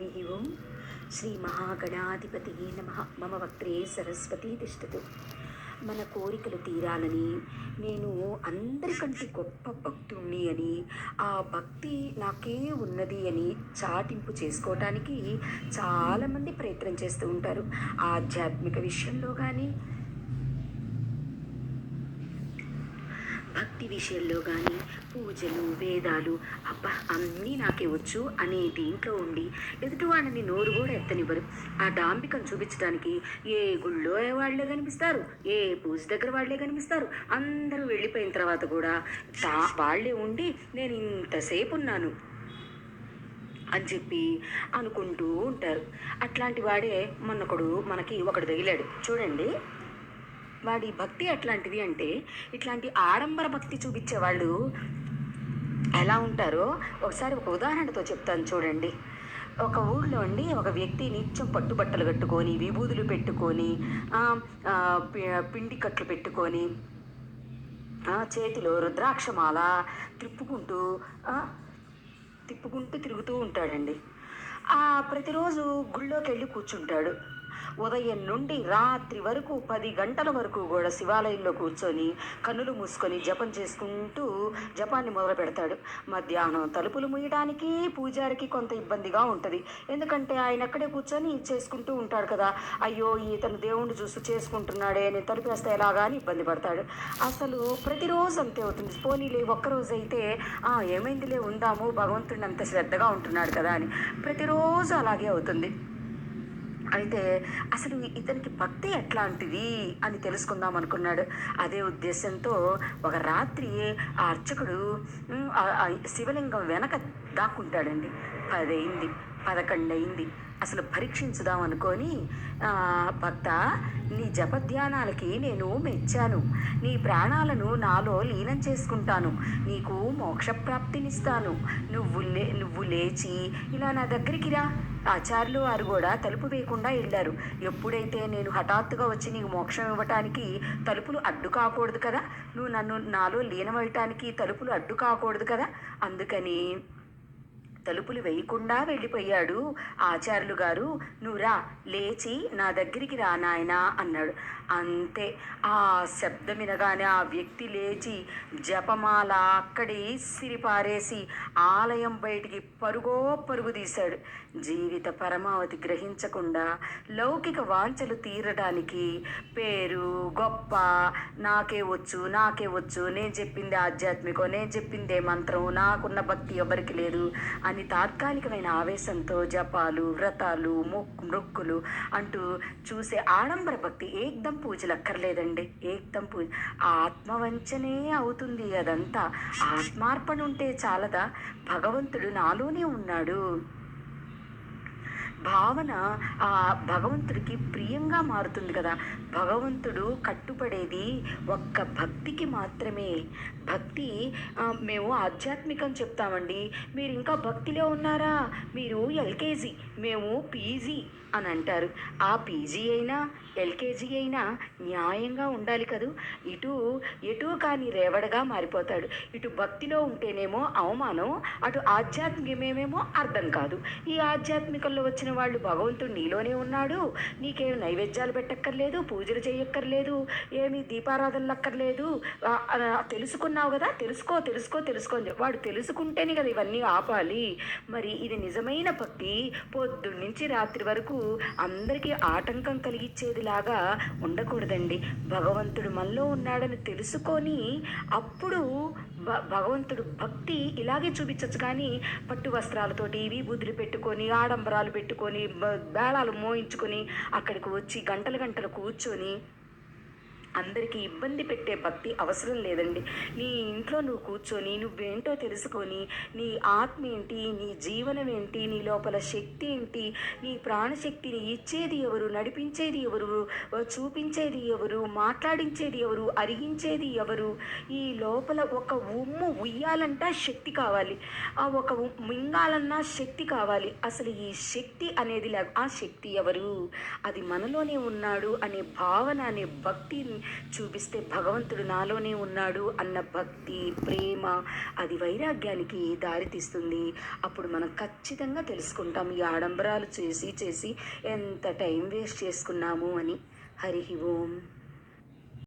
హరి ఓం శ్రీ మహాగణాధిపతి నమ. మమ వక్త్రే సరస్వతి తిష్టతు. మన కోరికలు తీరాలని నేను అందరికంటే గొప్ప భక్తుణ్ణి అని ఆ భక్తి నాకే ఉన్నది అని చాటింపు చేసుకోవటానికి చాలామంది ప్రయత్నం చేస్తూ ఉంటారు. ఆధ్యాత్మిక విషయంలో కానీ భక్తి విషయంలో కానీ పూజలు వేదాలు అబ్బా అన్నీ నాకే వచ్చు అనే దీంట్లో ఉండి ఎదుటి వాళ్ళని నోరు కూడా ఎత్తనివ్వరు. ఆ డాంబికను చూపించడానికి ఏ గుళ్ళో వాళ్ళే కనిపిస్తారు ఏ పూజ దగ్గర వాళ్ళే కనిపిస్తారు. అందరూ వెళ్ళిపోయిన తర్వాత కూడా తా వాళ్ళే ఉండి నేను ఇంతసేపు ఉన్నాను అని చెప్పి అనుకుంటూ ఉంటారు. అట్లాంటి వాడే మొన్నొకడు మనకి ఒకడు తగిలాడు. చూడండి. వాడి భక్తి ఎట్లాంటిది అంటే ఇట్లాంటి ఆడంబర భక్తి చూపించే వాళ్ళు ఎలా ఉంటారో ఒకసారి ఒక ఉదాహరణతో చెప్తాను చూడండి. ఒక ఊళ్ళో అండి ఒక వ్యక్తి నిత్యం పట్టుబట్టలు కట్టుకొని విభూదులు పెట్టుకొని పిండి కట్లు పెట్టుకొని చేతిలో రుద్రాక్షమాల తిప్పుకుంటూ తిప్పుకుంటూ తిరుగుతూ ఉంటాడండి. ప్రతిరోజు గుళ్ళోకి వెళ్ళి కూర్చుంటాడు. ఉదయం నుండి రాత్రి వరకు పది గంటల వరకు కూడా శివాలయంలో కూర్చొని కన్నులు మూసుకొని జపం చేసుకుంటూ జపాన్ని మొదలు పెడతాడు. మధ్యాహ్నం తలుపులు ముయ్యడానికి పూజారికి కొంత ఇబ్బందిగా ఉంటుంది. ఎందుకంటే ఆయన అక్కడే కూర్చొని చేసుకుంటూ ఉంటాడు కదా. అయ్యో ఇతను దేవుణ్ణి చూస్తూ చేసుకుంటున్నాడే అని తలుపేస్తే ఎలాగా అని ఇబ్బంది పడతాడు. అసలు ప్రతిరోజు అంతే అవుతుంది. పోనీలే ఒక్కరోజు అయితే "ఆ, ఏమైందిలే ఉందాము భగవంతుడిని అంత శ్రద్ధగా ఉంటున్నాడు కదా అని. ప్రతిరోజు అలాగే అవుతుంది. అయితే అసలు ఇతనికి భక్తి ఎట్లాంటిది అని తెలుసుకుందాం అనుకున్నాడు. అదే ఉద్దేశంతో ఒక రాత్రి ఆ అర్చకుడు శివలింగం వెనక దాక్కుంటాడండి. పదయింది పదకొండు అయింది అసలు పరీక్షించుదాం అనుకొని భక్త నీ జపధ్యానాలకి నేను మెచ్చాను. నీ ప్రాణాలను నాలో లీనం చేసుకుంటాను. నీకు మోక్షప్రాప్తినిస్తాను. నువ్వు లే నువ్వు లేచి ఇలా నా దగ్గరికి రా. ఆచార్యులు వారు కూడా తలుపు వేయకుండా వెళ్ళారు. ఎప్పుడైతే నేను హఠాత్తుగా వచ్చి నీకు మోక్షం ఇవ్వటానికి తలుపులు అడ్డు కాకూడదు కదా? నువ్వు నన్ను నాలో లీనమవటానికి తలుపులు అడ్డు కాకూడదు కదా? అందుకని తలుపులు వేయకుండా వెళ్ళిపోయాడు. ఆచార్యులు గారు నువ్వు లేచి నా దగ్గరికి రా నాయనా అన్నాడు. అంతే ఆ శబ్దం వినగానే ఆ వ్యక్తి లేచి జపమాల అక్కడే సిరిపారేసి ఆలయం బయటికి పరుగో పరుగు తీశాడు. జీవిత పరమావధి గ్రహించకుండా లౌకిక వాంఛలు తీరడానికి పేరు గొప్ప నాకే వచ్చు నాకే వచ్చు నేను చెప్పింది ఆధ్యాత్మికం నేను చెప్పిందే మంత్రం నాకున్న భక్తి ఎవరికి లేదు అని తాత్కాలికమైన ఆవేశంతో జపాలు వ్రతాలు మొక్కు మొక్కులు అంటూ చూసే ఆడంబర భక్తి ఏకదం పూజలు అక్కర్లేదండి ఏకదం పూజ ఆత్మవంచనే అవుతుంది అదంతా. ఆత్మార్పణ ఉంటే చాలదా? భగవంతుడు నాలోనే ఉన్నాడు. భావన ఆ భగవంతుడికి ప్రియంగా మారుతుంది కదా. భగవంతుడు కట్టుపడేది ఒక్క భక్తికి మాత్రమే. భక్తి మేము ఆధ్యాత్మికం చెప్తామండి. మీరు ఇంకా భక్తిలో ఉన్నారా? మీరు ఎల్కేజీ మేము పీజీ అని అంటారు. ఆ పీజీ అయినా ఎల్కేజీ అయినా న్యాయంగా ఉండాలి కదూ. ఇటు ఎటు కాని రేవడగా మారిపోతాడు. ఇటు భక్తిలో ఉంటేనేమో అవమానం అటు ఆధ్యాత్మికమేమేమో అర్థం కాదు. ఈ ఆధ్యాత్మికంలో వచ్చిన వాళ్ళు భగవంతుడు నీలోనే ఉన్నాడు. నీకేం నైవేద్యాలు పెట్టక్కర్లేదు పూజలు చేయక్కర్లేదు ఏమి దీపారాధనలు అక్కర్లేదు తెలుసుకున్నావు కదా? తెలుసుకో తెలుసుకో తెలుసుకో అని వాడు తెలుసుకుంటేనే కదా ఇవన్నీ ఆపాలి. మరి ఇది నిజమైన భక్తి. పొద్దున్నుంచి రాత్రి వరకు అందరికీ ఆటంకం కలిగించేదిలాగా ఉండకూడదండి. భగవంతుడు మనలో ఉన్నాడని తెలుసుకొని అప్పుడు భగవంతుడు భక్తి ఇలాగే చూపించచ్చు కానీ పట్టు వస్త్రాలతోటి విభూతులు పెట్టుకొని ఆడంబరాలు పెట్టుకొని బేళాలు మోయించుకొని అక్కడికి వచ్చి గంటలు గంటలు కూర్చొని అందరికీ ఇబ్బంది పెట్టే భక్తి అవసరం లేదండి. నీ ఇంట్లో నువ్వు కూర్చొని నువ్వేంటో తెలుసుకొని నీ ఆత్మ ఏంటి నీ జీవనం ఏంటి నీ లోపల శక్తి ఏంటి నీ ప్రాణశక్తిని ఇచ్చేది ఎవరు నడిపించేది ఎవరు చూపించేది ఎవరు మాట్లాడించేది ఎవరు అరిగించేది ఎవరు? ఈ లోపల ఒక ఉమ్ము ఉయ్యాలంట శక్తి కావాలి. ఆ ఒక మింగాలన్నా శక్తి కావాలి. అసలు ఈ శక్తి అనేది లే ఆ శక్తి ఎవరు? అది మనలోనే ఉన్నాడు అనే భావన అనే భక్తి చూపిస్తే భగవంతుడు నాలోనే ఉన్నాడు అన్న భక్తి ప్రేమ అది వైరాగ్యానికి దారితీస్తుంది అప్పుడు మనం ఖచ్చితంగా తెలుసుకుంటాం ఈ ఆడంబరాలు చేసి చేసి ఎంత టైం వేస్ట్ చేసుకున్నాము అని. హరి ఓం.